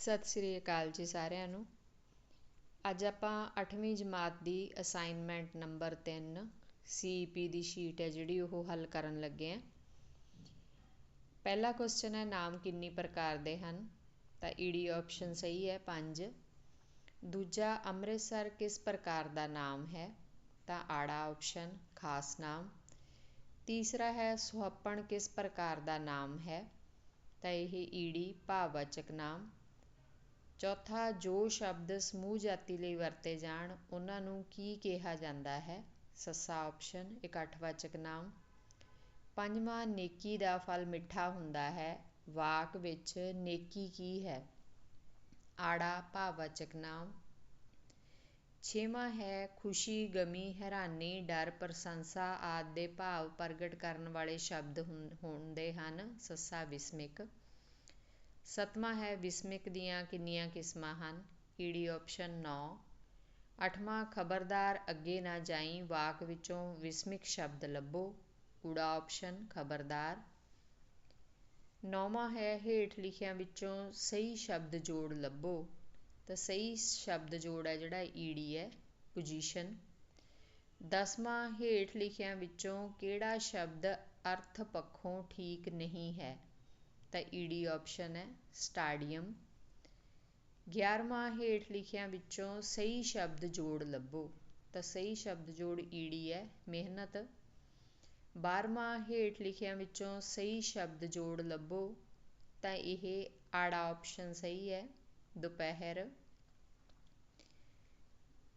ਸਤਿ ਸ੍ਰੀ ਅਕਾਲ ਜੀ ਸਾਰਿਆਂ ਨੂੰ। ਅੱਜ ਆਪਾਂ 8ਵੀਂ ਜਮਾਤ ਦੀ ਅਸਾਈਨਮੈਂਟ ਨੰਬਰ 3 ਸੀਈਪੀ ਦੀ ਸ਼ੀਟ ਹੈ ਜਿਹੜੀ ਉਹ ਹੱਲ ਕਰਨ ਲੱਗੇ ਆ ਪਹਿਲਾ ਕੁਐਸਚਨ ਹੈ, ਨਾਮ ਕਿੰਨੀ ਪ੍ਰਕਾਰ ਦੇ ਹਨ? ਤਾਂ ਈਡੀ ਆਪਸ਼ਨ ਸਹੀ ਹੈ 5 ਦੂਜਾ, ਅੰਮ੍ਰਿਤਸਰ ਕਿਸ ਪ੍ਰਕਾਰ ਦਾ ਨਾਮ ਹੈ? ਤਾਂ ਆੜਾ ਆਪਸ਼ਨ ਖਾਸ ਨਾਮ। ਤੀਸਰਾ ਹੈ, ਸੁਹੱਪਣ ਕਿਸ ਪ੍ਰਕਾਰ ਦਾ ਨਾਮ ਹੈ? ਤਾਂ ਇਹ ਈੜੀ ਭਾਵਵਾਚਕ ਨਾਮ। ਚੌਥਾ, ਜੋ ਸ਼ਬਦ ਸਮੂਹ ਜਾਤੀ ਲਈ ਵਰਤੇ ਜਾਣ, ਉਹਨਾਂ ਨੂੰ ਕੀ ਕਿਹਾ ਜਾਂਦਾ ਹੈ? ਸੱਸਾ ਆਪਸ਼ਨ ਇਕੱਠਵਾਚਕ ਨਾਮ। ਪੰਜਵਾਂ, ਨੇਕੀ ਦਾ ਫਲ ਮਿੱਠਾ ਹੁੰਦਾ ਹੈ। ਵਾਕ ਵਿੱਚ ਨੇਕੀ ਕੀ ਹੈ? ਆੜਾ, ਭਾਵਵਾਚਕ ਨਾਮ। ਛੇਵਾਂ ਹੈ, ਖੁਸ਼ੀ, ਗਮੀ, ਹੈਰਾਨੀ, ਡਰ, ਪ੍ਰਸ਼ੰਸਾ ਆਦਿ ਦੇ ਭਾਵ ਪ੍ਰਗਟ ਕਰਨ ਵਾਲੇ ਸ਼ਬਦ ਹੁੰਦੇ ਹਨ। ਸੱਸਾ ਵਿਸਮਿਕ। ਸੱਤਵਾਂ ਹੈ ਵਿਸਮਿਕ ਦੀਆਂ ਕਿੰਨੀਆਂ ਕਿਸਮਾਂ ਹਨ? ਈਡੀ ਆਪਸ਼ਨ 9 ਅੱਠਵਾਂ, ਖਬਰਦਾਰ ਅੱਗੇ ਨਾ ਜਾਈ, ਵਾਕ ਵਿੱਚੋਂ ਵਿਸਮਿਕ ਸ਼ਬਦ ਲੱਭੋ। ਊੜਾ ਆਪਸ਼ਨ ਖਬਰਦਾਰ। ਨੌਵਾਂ ਹੈ ਹੇਠ ਲਿਖਿਆਂ ਵਿੱਚੋਂ ਸਹੀ ਸ਼ਬਦ ਜੋੜ ਲੱਭੋ। ਤਾਂ ਸਹੀ ਸ਼ਬਦ ਜੋੜ ਹੈ ਜਿਹੜਾ ਈਡੀ ਹੈ ਪੋਜੀਸ਼ਨ ਦਸਵਾਂ ਹੇਠ ਲਿਖਿਆਂ ਵਿੱਚੋਂ ਕਿਹੜਾ ਸ਼ਬਦ ਅਰਥ ਪੱਖੋਂ ਠੀਕ ਨਹੀਂ ਹੈ? ਤਾਂ ਈਡੀ ਆਪਸ਼ਨ ਹੈ, ਸਟਾਡੀਅਮ। 11ਵਾਂ ਹੇਠ ਲਿਖਿਆਂ ਵਿੱਚੋਂ ਸਹੀ ਸ਼ਬਦ ਜੋੜ ਲੱਭੋ। ਤਾਂ ਸਹੀ ਸ਼ਬਦ ਜੋੜ ਈਡੀ ਹੈ, ਮਿਹਨਤ। 12ਵਾਂ ਹੇਠ ਲਿਖਿਆਂ ਵਿੱਚੋਂ ਸਹੀ ਸ਼ਬਦ ਜੋੜ ਲੱਭੋ, ਤਾਂ ਇਹ ਆੜਾ ਆਪਸ਼ਨ ਸਹੀ ਹੈ, ਦੁਪਹਿਰ।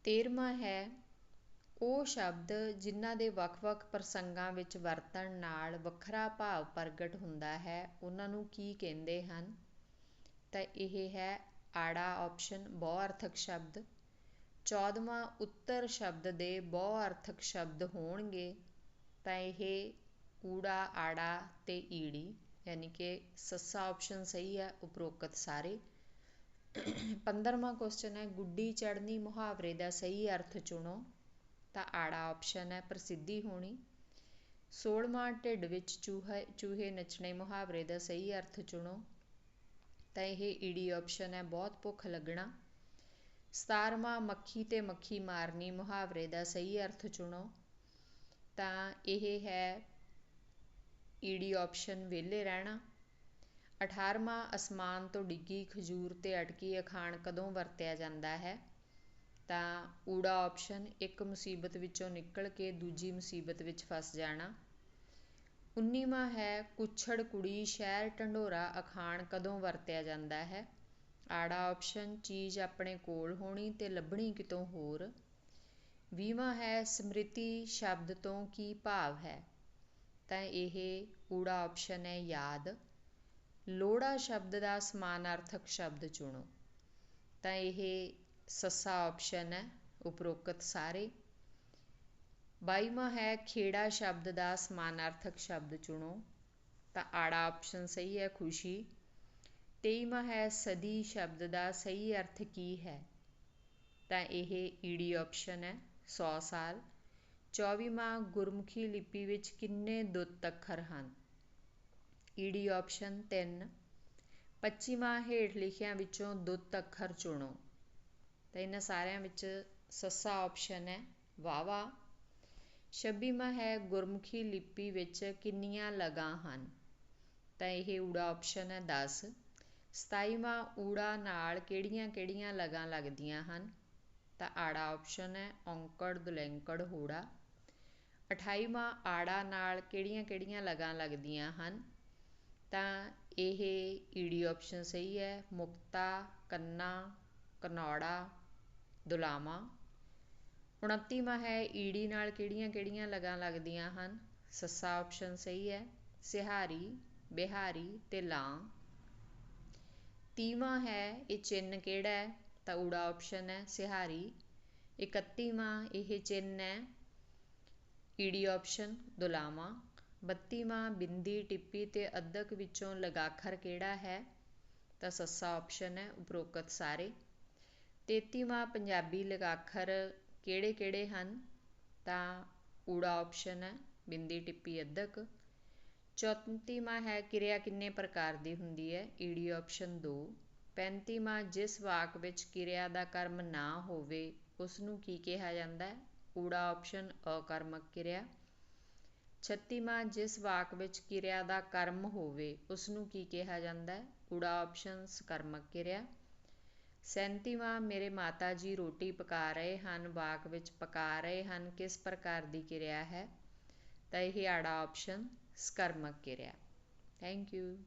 13ਵਾਂ ਹੈ ਉਹ ਸ਼ਬਦ ਜਿਨ੍ਹਾਂ ਦੇ ਵੱਖ-ਵੱਖ ਪ੍ਰਸੰਗਾਂ ਵਿੱਚ ਵਰਤਣ ਨਾਲ ਵੱਖਰਾ ਭਾਵ ਪ੍ਰਗਟ ਹੁੰਦਾ ਹੈ, ਉਹਨਾਂ ਨੂੰ ਕੀ ਕਹਿੰਦੇ ਹਨ? ਤਾਂ ਇਹ ਹੈ ਆੜਾ ਆਪਸ਼ਨ ਬਹੁਅਰਥਕ ਸ਼ਬਦ। 14ਵਾਂ ਉੱਤਰ ਸ਼ਬਦ ਦੇ ਬਹੁਅਰਥਕ ਸ਼ਬਦ ਹੋਣਗੇ, ਤਾਂ ਇਹ ਊੜਾ, ਆੜਾ ਤੇ ਈੜੀ, ਯਾਨੀ ਕਿ ਸੱਸਾ ਆਪਸ਼ਨ ਸਹੀ ਹੈ, ਉਪਰੋਕਤ ਸਾਰੇ। 15ਵਾਂ ਕੁਐਸਚਨ ਹੈ, ਗੁੱਡੀ ਚੜਨੀ ਮੁਹਾਵਰੇ ਦਾ ਸਹੀ ਅਰਥ ਚੁਣੋ। ਤਾਂ ਆੜਾ ਆਪਸ਼ਨ ਹੈ, ਪ੍ਰਸਿੱਧੀ ਹੋਣੀ। 16ਵਾਂ ਢਿੱਡ ਵਿੱਚ ਚੂਹੇ ਚੂਹੇ ਨੱਚਣੇ ਮੁਹਾਵਰੇ ਦਾ ਸਹੀ ਅਰਥ ਚੁਣੋ। ਤਾਂ ਇਹ ਈਡੀ ਆਪਸ਼ਨ ਹੈ, ਬਹੁਤ ਭੁੱਖ ਲੱਗਣਾ। 17ਵਾਂ ਮੱਖੀ ਤੇ ਮੱਖੀ ਮਾਰਨੀ ਮੁਹਾਵਰੇ ਦਾ ਸਹੀ ਅਰਥ ਚੁਣੋ। ਤਾਂ ਇਹ ਹੈ ਈਡੀ ਆਪਸ਼ਨ, ਵਿਹਲੇ ਰਹਿਣਾ। 18ਵਾਂ ਅਸਮਾਨ ਤੋਂ ਡਿੱਗੀ ਖਜੂਰ ਤੇ ਅਟਕੀ ਅਖਾਣ ਕਦੋਂ ਵਰਤਿਆ ਜਾਂਦਾ ਹੈ? ਤਾਂ ਊੜਾ ਆਪਸ਼ਨ ਇੱਕ ਮੁਸੀਬਤ ਵਿੱਚੋਂ ਨਿਕਲ ਕੇ ਦੂਜੀ ਮੁਸੀਬਤ ਵਿੱਚ ਫਸ ਜਾਣਾ। 19ਵਾਂ ਹੈ, ਕੁੱਛੜ ਕੁੜੀ ਸ਼ਹਿਰ ਢੰਡੋਰਾ ਅਖਾਣ ਕਦੋਂ ਵਰਤਿਆ ਜਾਂਦਾ ਹੈ? ਆੜਾ ਆਪਸ਼ਨ ਚੀਜ਼ ਆਪਣੇ ਕੋਲ ਹੋਣੀ ਤੇ ਲੱਭਣੀ ਕਿਤੋਂ ਹੋਰ? 20ਵਾਂ ਹੈ, ਸਮ੍ਰਿਤੀ ਸ਼ਬਦ ਤੋਂ ਕੀ ਭਾਵ ਹੈ? ਤਾਂ ਇਹ ਊੜਾ ਆਪਸ਼ਨ ਹੈ, ਯਾਦ। ਲੋੜਾ ਸ਼ਬਦ ਦਾ ਸਮਾਨਾਰਥਕ ਸ਼ਬਦ ਚੁਣੋ। ਤਾਂ ਇਹ ਸੱਸਾ ਆਪਸ਼ਨ ਹੈ, ਉਪਰੋਕਤ ਸਾਰੇ। 22ਵਾਂ ਹੈ, ਖੇੜਾ ਸ਼ਬਦ ਦਾ ਸਮਾਨਾਰਥਕ ਸ਼ਬਦ ਚੁਣੋ। ਤਾਂ ਆੜਾ ਆਪਸ਼ਨ ਸਹੀ ਹੈ, ਖੁਸ਼ੀ। 23ਵਾਂ ਹੈ, ਸਦੀ ਸ਼ਬਦ ਦਾ ਸਹੀ ਅਰਥ ਕੀ ਹੈ? ਤਾਂ ਇਹ ਈਡੀ ਆਪਸ਼ਨ ਹੈ 100 ਸਾਲ। 24ਵਾਂ ਗੁਰਮੁਖੀ ਲਿਪੀ ਵਿੱਚ ਕਿੰਨੇ ਦੁੱਤ ਅੱਖਰ ਹਨ? ਈਡੀ ਆਪਸ਼ਨ 3 25ਵਾਂ ਹੇਠ ਲਿਖਿਆਂ ਵਿੱਚੋਂ ਦੁੱਤ ਅੱਖਰ ਚੁਣੋ। ਤਾਂ ਇਹਨਾਂ ਸਾਰਿਆਂ ਵਿੱਚ ਸੱਸਾ ਆਪਸ਼ਨ ਹੈ ਵਾਵਾ 26ਵਾਂ ਹੈ, ਗੁਰਮੁਖੀ ਲਿਪੀ ਵਿੱਚ ਕਿੰਨੀਆਂ ਲਗਾਂ ਹਨ? ਤਾਂ ਇਹ ਊੜਾ ਆਪਸ਼ਨ ਹੈ 10 27ਵਾਂ ਊੜਾ ਨਾਲ ਕਿਹੜੀਆਂ-ਕਿਹੜੀਆਂ ਲਗਾਂ ਲੱਗਦੀਆਂ ਹਨ? ਤਾਂ ਆੜਾ ਆਪਸ਼ਨ ਹੈ, ਔਂਕੜ, ਦੁਲੈਂਕੜ, ਹੋੜਾ। 28ਵਾਂ ਆੜਾ ਨਾਲ ਕਿਹੜੀਆਂ-ਕਿਹੜੀਆਂ ਲਗਾਂ ਲੱਗਦੀਆਂ ਹਨ? ਤਾਂ ਇਹ ਈਡੀ ਆਪਸ਼ਨ ਸਹੀ ਹੈ, ਮੁਕਤਾ, ਕੰਨਾ, ਕਨੌੜਾ ਦੁਲਾਮਾ 29ਵਾਂ ਹੈ, ਈੜੀ ਨਾਲ ਕਿਹੜੀਆਂ-ਕਿਹੜੀਆਂ ਲਗਾਂ ਲੱਗਦੀਆਂ ਹਨ? ਸੱਸਾ ਆਪਸ਼ਨ ਸਹੀ ਹੈ, ਸਿਹਾਰੀ, ਬਿਹਾਰੀ ਅਤੇ ਲਾਂ। 30ਵਾਂ ਹੈ, ਇਹ ਚਿੰਨ੍ਹ ਕਿਹੜਾ ਹੈ? ਤਾਂ ਊੜਾ ਆਪਸ਼ਨ ਹੈ, ਸਿਹਾਰੀ। 31ਵਾਂ ਇਹ ਚਿੰਨ੍ਹ ਹੈ, ਈੜੀ ਆਪਸ਼ਨ ਦੁਲਾਮਾ 32ਵਾਂ ਬਿੰਦੀ, ਟਿੱਪੀ ਤੇ ਅੱਧਕ ਵਿੱਚੋਂ ਲਗਾਖਰ ਕਿਹੜਾ ਹੈ? ਤਾਂ ਸੱਸਾ ਆਪਸ਼ਨ ਹੈ, ਉਪਰੋਕਤ ਸਾਰੇ। ਤੇਤੀਵਾਂ ਪੰਜਾਬੀ ਲਗਾਖਰ ਕਿਹੜੇ ਕਿਹੜੇ ਹਨ? ਤਾਂ ਊੜਾ ਆਪਸ਼ਨ ਹੈ, ਬਿੰਦੀ, ਟਿੱਪੀ ਅੱਧਕ ਚੌਂਤੀਵਾਂ ਹੈ, ਕਿਰਿਆ ਕਿੰਨੇ ਪ੍ਰਕਾਰ ਦੀ ਹੁੰਦੀ ਹੈ? ਈਡੀ ਆਪਸ਼ਨ 2 ਪੈਂਤੀਵਾਂ, ਜਿਸ ਵਾਕ ਵਿੱਚ ਕਿਰਿਆ ਦਾ ਕਰਮ ਨਾ ਹੋਵੇ ਉਸ ਨੂੰ ਕੀ ਕਿਹਾ ਜਾਂਦਾ ਹੈ? ਊੜਾ ਆਪਸ਼ਨ ਅਕਰਮਕ ਕਿਰਿਆ। ਛੱਤੀਵਾਂ, ਜਿਸ ਵਾਕ ਵਿੱਚ ਕਿਰਿਆ ਦਾ ਕਰਮ ਹੋਵੇ ਉਸ ਨੂੰ ਕੀ ਕਿਹਾ ਜਾਂਦਾ ਹੈ? ਊੜਾ ਆਪਸ਼ਨ ਸਕਰਮਕ ਕਿਰਿਆ। ਸੈਂਤੀਵਾਂ ਮੇਰੇ ਮਾਤਾ ਜੀ ਰੋਟੀ ਪਕਾ ਰਹੇ ਹਨ ਵਾਕ ਵਿੱਚ ਪਕਾ ਰਹੇ ਹਨ, ਕਿਸ ਪ੍ਰਕਾਰ ਦੀ ਕਿਰਿਆ ਹੈ? ਤਾਂ ਇਹ ਆੜਾ ਆਪਸ਼ਨ ਸਕਰਮਕ ਕਿਰਿਆ। Thank you